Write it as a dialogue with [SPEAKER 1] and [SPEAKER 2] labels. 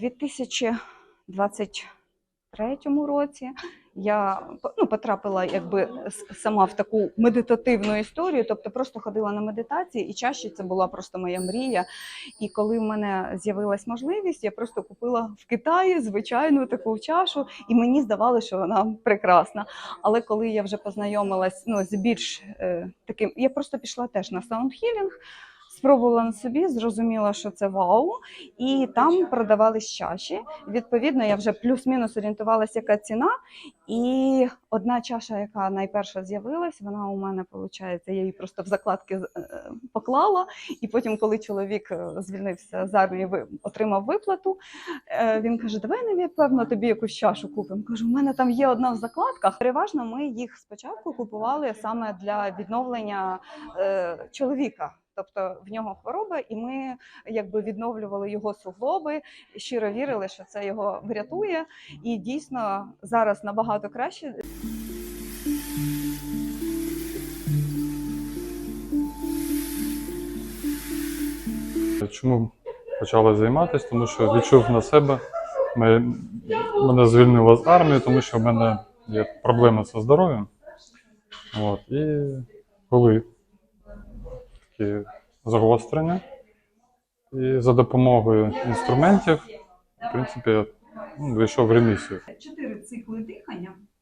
[SPEAKER 1] 2023 році я ну, потрапила якби сама в таку медитативну історію, тобто просто ходила на медитації, і чаще це була просто моя мрія. І коли в мене з'явилась можливість, я просто купила в Китаї звичайну таку чашу, і мені здавалося, що вона прекрасна. Але коли я вже познайомилась ну, з більш е, таким, я просто пішла теж на саундхілінг. Спробувала на собі, зрозуміла, що це вау, і там продавались чаші. Відповідно, я вже плюс-мінус орієнтувалася, яка ціна. І одна чаша, яка найперша з'явилась, вона у мене виходить, я її просто в закладки е, поклала. І потім, коли чоловік е, звільнився з армії, отримав виплату, е, він каже: Давай не певно тобі якусь чашу купимо. Кажу, у мене там є одна в закладках. Переважно ми їх спочатку купували саме для відновлення чоловіка. Тобто в нього хвороба, і ми якби відновлювали його суглоби, щиро вірили, що це його врятує. І дійсно зараз набагато краще.
[SPEAKER 2] Чому почала займатися? Тому що відчув на себе, мене, мене звільнило з армії, тому що в мене є проблеми зі здоров'ям. І були такі загострення. І за допомогою інструментів, в принципі, ну, вийшов в ремісію.
[SPEAKER 1] Чотири цикли дихання